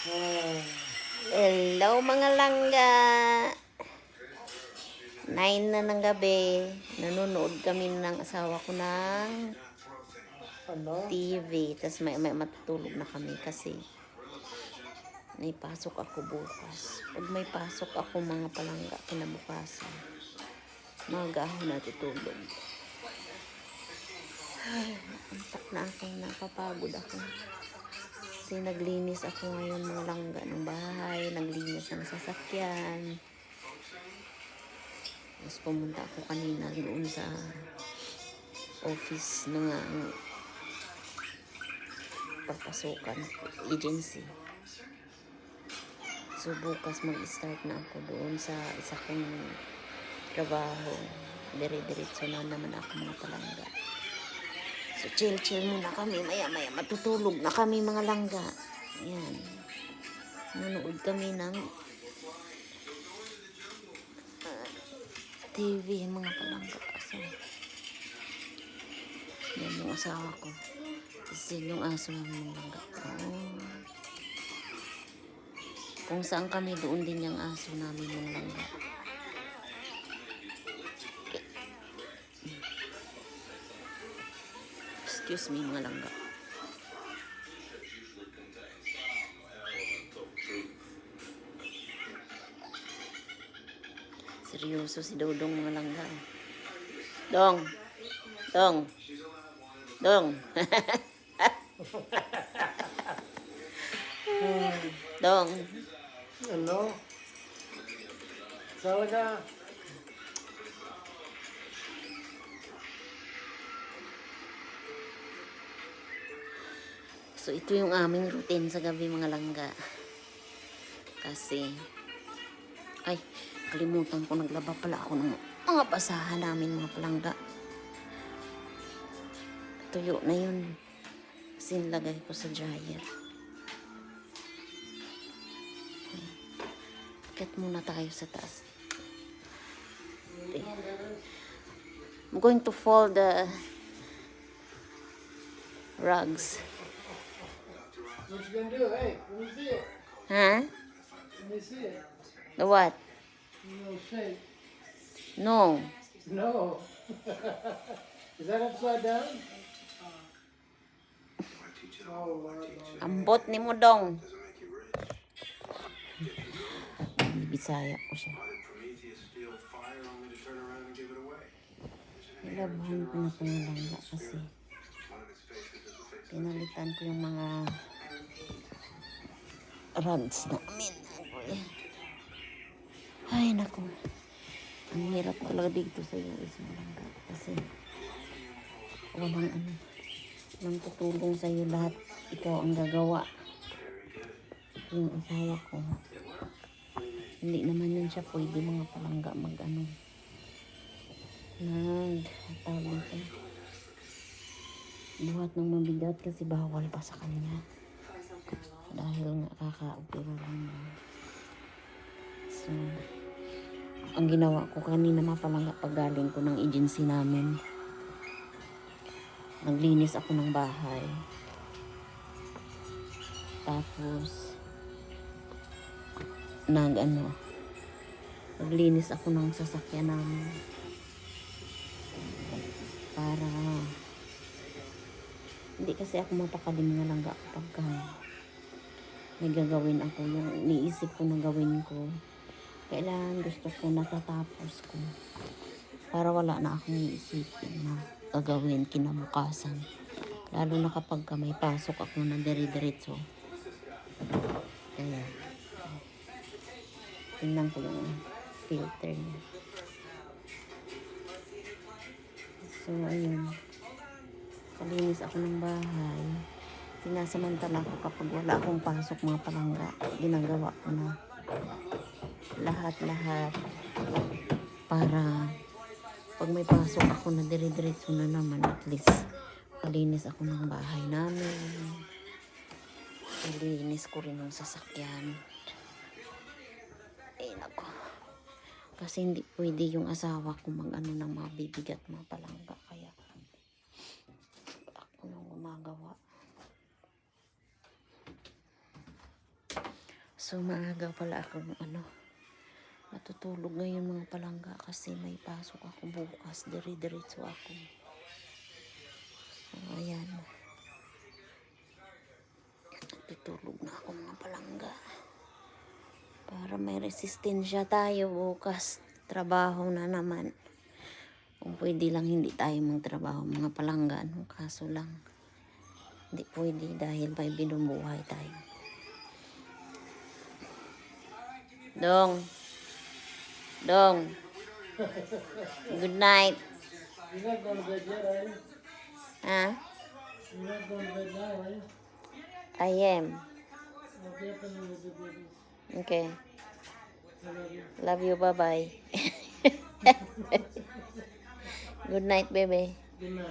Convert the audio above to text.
Hello mga langga. Nine na ng gabi. Nanonood kami ng asawa ko ng? TV. Tapos may, may matutulog na kami kasi may pasok ako bukas. Pag may pasok ako mga palangga kinabukasan, maga ako natutulog. Ay, antak na ako, napapagod ako. Kasi naglinis ako ngayon mga langga ng bahay, naglinis ng sasakyan. Tapos pumunta ako kanina doon sa office ng uh, pagpasukan agency. So bukas mag-start na ako doon sa isa kong trabaho. Dire-diretso na naman ako mga palangga. So chill-chill muna kami. Maya-maya matutulog na kami mga langga. Ayan. Nanonood kami ng ah, TV mga palangga. So, yan yung asawa ko. Kasi yung aso namin ng langga. Oh. Kung saan kami, doon din yung aso namin ng langga. Excuse me, mga langga. Seryoso si Dodong mga langga. Dong! Dong! Dong! Dong! Ano? Sawa So, ito yung aming routine sa gabi mga langga. Kasi, ay, kalimutan ko, naglaba pala ako ng mga basahan namin mga palangga. Tuyo na yun. Kasi nilagay ko sa dryer. Akit muna tayo sa taas. Okay. I'm going to fold the rugs. What you gonna do? Hey, let me see it. Huh? Let me see it. The what? No shake. No. No. Is that upside down? Oh, Lord, Lord. Ambot ni mo dong. Bisaya ko siya. Nilabahan ko na langga kasi pinalitan ko yung mga rugs namin. Ay, naku. Ang hirap talaga dito sa US mga langga. Kasi walang ano walang tutulong sa iyo lahat. Ikaw ang gagawa. Yung asawa ko. Hindi naman yun siya pwede mga palangga mag ano. Nag tawag nito? Buhat ng mabigat kasi bawal pa sa kanya dahil nga kakaupiro lang so ang ginawa ko kanina mga palangga pag galing ko ng agency namin naglinis ako ng bahay. Tapos, nag ano, naglinis ako ng sasakyan namin. Para, hindi kasi ako mapakalim na lang ka may gagawin ako. Yung iniisip ko na gawin ko, kailangan gusto ko natatapos ko. Para wala na akong iisipin na gagawin kinabukasan. Lalo na kapag ka may pasok ako na dire-diretso. Kaya, tingnan ko yung filter niya. So, ayun. Kalinis ako ng bahay. Sinasamantala ko kapag wala akong pasok mga palangga. Ginagawa ko na lahat-lahat para pag may pasok ako na dire-diretso na naman, at least kalinis ako ng bahay namin. Kalinis ko rin yung sasakyan. Eh, nako. Kasi hindi pwede yung asawa ko mag-ano ng mga bibigat mga palangga. Kaya, ako yung gumagawa. So maaga pala akong ano, matutulog ngayon mga palangga kasi may pasok ako bukas. Dire-diretso ako. So ayan. Tutulog na ako mga palangga. Para may resistensya tayo bukas. Trabaho na naman. Kung pwede lang hindi tayo magtrabaho mga palangga. Ano? Kaso lang. Hindi pwede dahil may binubuhay tayo. Đường. Đường. Good night. Hả? I am. Okay Love you, bye bye. Good night baby. Good night.